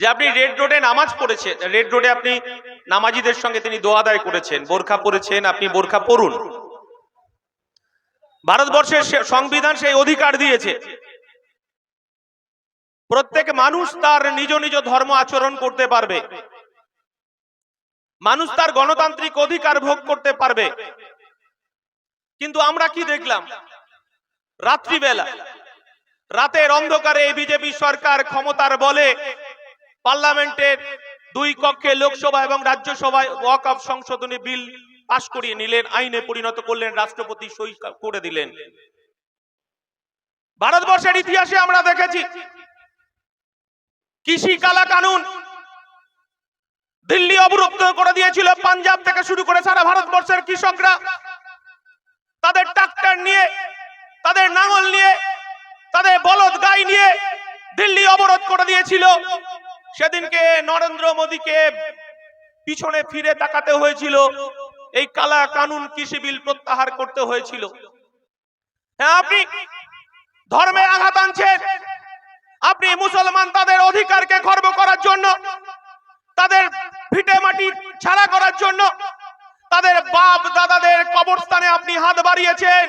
যে আপনি রেড রোডে নামাজ পড়েছেন, রেড রোডে আপনি নামাজিদের সঙ্গে তিনি দোয়া আদায় করেছেন, বোরখা পরেছেন, আপনি বোরখা পরুন। ভারতবর্ষের সংবিধান সেই অধিকার দিয়েছে। প্রত্যেক মানুষ তার নিজ নিজ ধর্ম আচরণ করতে পারবে। মানুষ তার গণতান্ত্রিক অধিকার ভোগ করতে পারবে। কিন্তু আমরা কি দেখলাম? রাত্রিবেলা, রাতের অন্ধকারে বিজেপি সরকার ক্ষমতার বলে পার্লামেন্টের দুই কক্ষে লোকসভা এবং রাজ্যসভায় ওয়াক অফ সংশোধনী বিল পাশ করিয়ে নিলেন, আইনে পরিণত করলেন, রাষ্ট্রপতি সই করে দিলেন। ভারতবর্ষের ইতিহাসে আমরা দেখেছি, কৃষি কালা কানুন দিল্লি অবরুদ্ধ করে দিয়েছিল, পাঞ্জাব থেকে শুরু করে সারা ভারতবর্ষের কৃষকরা। তাদের ট্রাক্টর নিয়ে, তাদের নাঙল নিয়ে, তাদের বলদ গাই নিয়ে দিল্লি অবরোধ করে দিয়েছিল। সেদিনকে নরেন্দ্র মোদীকে পিছনে ফিরে তাকাতে হয়েছিল। এই কালা কানুন কৃষি বিল প্রত্যাহার করতে হয়েছিল। হ্যাঁ আপনি ধর্মে আঘাত আনছেন। আপনি মুসলমান, তাদের অধিকারকে খর্ব করার জন্য, তাদের ভিটে মাটি ছাড়া করার জন্য, তাদের বাপ দাদাদের কবরস্থানে আপনি হাত বাড়িয়েছেন।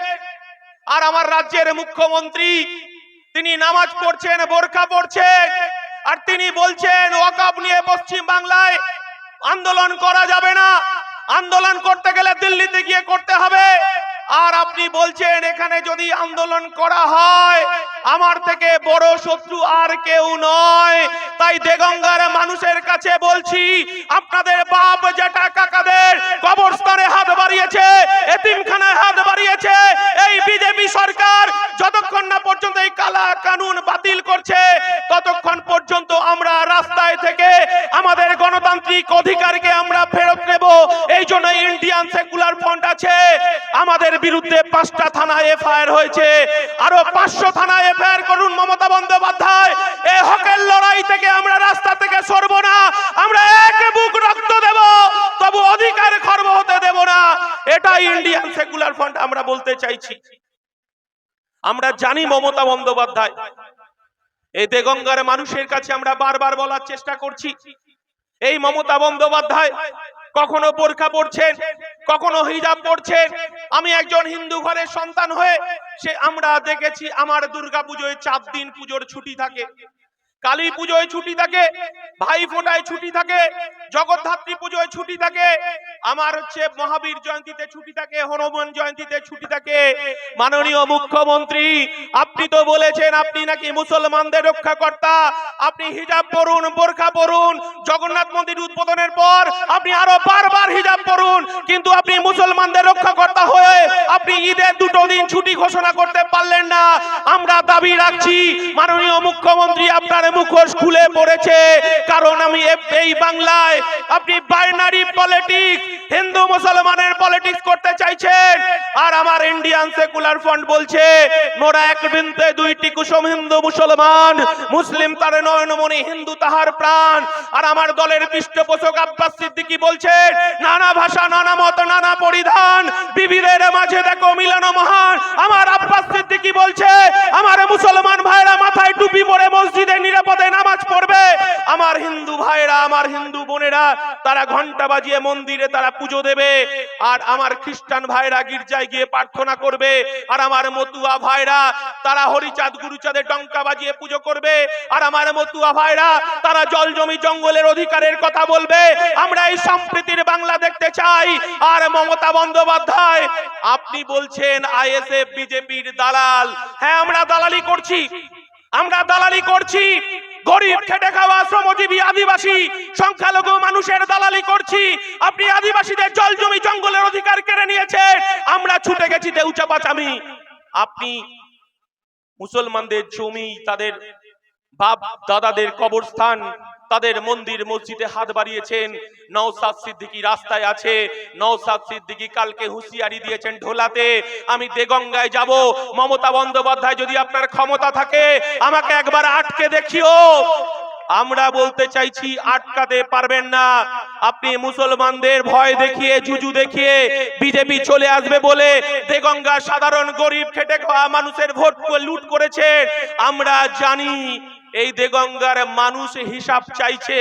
আর আমার রাজ্যের মুখ্যমন্ত্রী, তিনি নামাজ পড়ছেন, বোরখা পড়ছেন। আর তিনি বলছেন, ওয়াকাব নিয়ে পশ্চিম বাংলায় আন্দোলন করা যাবে না। আন্দোলন করতে গেলে দিল্লিতে গিয়ে করতে হবে। আর আপনি বলছেন, এখানে যদি আন্দোলন করা হয়, আমার থেকে বড় শত্রু আর কেউ নয়। তাই দেগঙ্গার মানুষের কাছে বলছি, আপনাদের বাপ জেঠা কাকাদের কবরস্থানে হাত বাড়িয়েছে, এতিমখানায় হাত বাড়িয়েছে। এই বিজেপি সরকার যতক্ষণ না পর্যন্ত এই কালা কানুন বাতিল করছে আছে আমাদের বিরুদ্ধে পাঁচটা থানা এফআইআর হয়েছে। আরও পাঁচশো থানা এফআইআর করুন মমতা বন্দ্যোপাধ্যায়। এই হকের লড়াই থেকে আমরা রাস্তা থেকে সরব না। আমরা এক বুক রক্ত দেব, তবু অধিকার খর্ব হতে দেব না। এটা ইন্ডিয়ান সেকুলার ফ্রন্ট, আমরা বলতে চাইছি। আমরা জানি মমতা বন্দ্যোপাধ্যায়। এই দেগঙ্গার মানুষের কাছে আমরা বারবার বলার চেষ্টা করছি। এই মমতা বন্দ্যোপাধ্যায় কখনো বোরখা পড়ছেন কখনো হিজাব পড়ছেন আমি একজন হিন্দু ঘরের সন্তান হয়ে, সে আমরা দেখেছি আমার দুর্গা পুজোয় চার দিন পুজোর ছুটি থাকে। কালী পুজোয় ছুটি থাকে, ভাই ফোটায় ছুটি থাকে, জগদ্ধাত্রী পুজোয় ছুটি থাকে, আমার হচ্ছে মহাবীর জয়ন্তীতে ছুটি থাকে, হনুমান জয়ন্তীতে ছুটি থাকে। মাননীয় মুখ্যমন্ত্রী, আপনি তো বলেছেন আপনি নাকি মুসলমানদের রক্ষাকর্তা, আপনি হিজাব পরুন, বোরখা পরুন, জগন্নাথ মন্দির উদ্বোধনের পর আপনি আরও বারবার হিজাব পরুন, কিন্তু আপনি মুসলমানদের রক্ষাকর্তা হয়ে আপনি ঈদের দুটো দিন ছুটি ঘোষণা করতে পারলেন না। আমরা দাবি রাখছি, মাননীয় মুখ্যমন্ত্রী, আপনার মুখোশ খুলে পড়েছে। কারণ আমি এই বাংলায়। আপনি বাইনারি পলিটিক্স হিন্দু, মুসলমানের পলিটিক্স করতে চাইছেন। আর আমার ইন্ডিয়ান সেকুলার ফ্রন্ট বলছে, মোরা এক বৃন্তে দুইটি কুসুম হিন্দু, মুসলমান, মুসলিম তার নয়নমণি, হিন্দু তাহার প্রাণ। আর আমার দলের পৃষ্ঠপোষক আব্বাস সিদ্দিকী বলছেন, নানা ভাষা, নানা মত, নানা পরিধান বিবিধের মাঝে দেখো মিলন মহান। আমার আব্বাস সিদ্দিকী বলছে, আমার মুসলমান ভাইরা টুপি পরে মসজিদে নিরাপদে নামাজ পড়বে। আমার হিন্দু ভাইরা, আমার হিন্দু বোনেরা, তারা ঘণ্টা বাজিয়ে মন্দিরে তারা পুজো দেবে। আর আমার খ্রিস্টান ভাইরা গির্জায় গিয়ে প্রার্থনা করবে। আর আমার মতুয়া ভাইরা, তারা হরিচাঁদ গুরুচাঁদের ডঙ্কা বাজিয়ে পুজো করবে। আর আমার মতুয়া ভাইরা, তারা জল জমি জঙ্গলের অধিকারের কথা বলবে। আমরা এই সম্প্রীতির বাংলা দেখতে চাই। আর মমতা বন্দ্যোপাধ্যায়, আপনি বলছেন আইএসএফ, বিজেপির দালাল। হ্যাঁ আমরা দালালি করছি। আমরা দালালি করছি। গরিব, খেটে খাওয়া, শ্রমজীবী, আদিবাসী, সংখ্যালঘু মানুষের দালালি করছি। আপনি আদিবাসীদের জল জমি জঙ্গলের অধিকার কেড়ে নিয়েছে। আমরা ছুটে গেছি দেউচা পাচামি। আপনি মুসলমানদের জমি, তাদের বাপ দাদাদের কবরস্থান, তাদের মন্দির মসজিদে হাত বাড়িয়েছেন। নওসাদ সিদ্দিকি রাস্তায় আছে। নওসাদ সিদ্দিকি কালকে হুঁশিয়ারি দিয়েছেন ঢোলাতে, আমি দেগঙ্গায় যাব। মমতা বন্দ্যোপাধ্যায় যদি আপনার ক্ষমতা থাকে, আমাকে একবার আটকে দেখিও। আমরা বলতে চাইছি, আটকাতে পারবেন না। আপনি মুসলমানদের ভয় দেখিয়ে, জুজু দেখিয়ে বিজেপি চলে আসবে বলে দেগঙ্গা সাধারণ গরিব খেটে খাওয়া মানুষের ভোট লুট করেছে। আমরা জানি এই দেগঙ্গার মানুষ হিসাব চাইছে।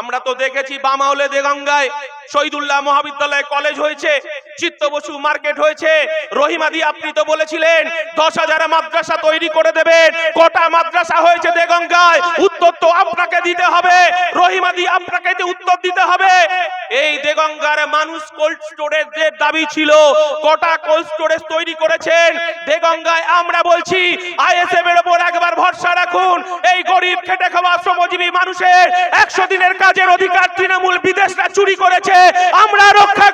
আমরা তো দেখেছি বামাউলে দেগঙ্গায়, শহীদুল্লাহ মহাবিদ্যালয় কলেজ হয়েছে, চিত্ত বসু মার্কেট হয়েছে। রহিমাদি আপনি তো বলেছিলেন, দশ হাজার মাদ্রাসা তৈরি করে দেবেন, কটা মাদ্রাসা হয়েছে দেগঙ্গায়, উত্তর তো আপনাকে দিতে হবে রহিমাদি আপনাকে উত্তর দিতে হবে। এই দেগঙ্গার মানুষ কোল্ড স্টোরেজ যে দাবি ছিল, কটা কোল্ড স্টোরেজ তৈরি করেছেন, দেগঙ্গায় আমরা বলছি আইএসএফ এর উপর একবার ভরসা রাখুন গরিব খেটে খাওয়া শ্রমজীবী মানুষের একশো দিনের কাজের অধিকার তৃণমূল বিদেশরা চুরি করেছে। আমরা রক্ষা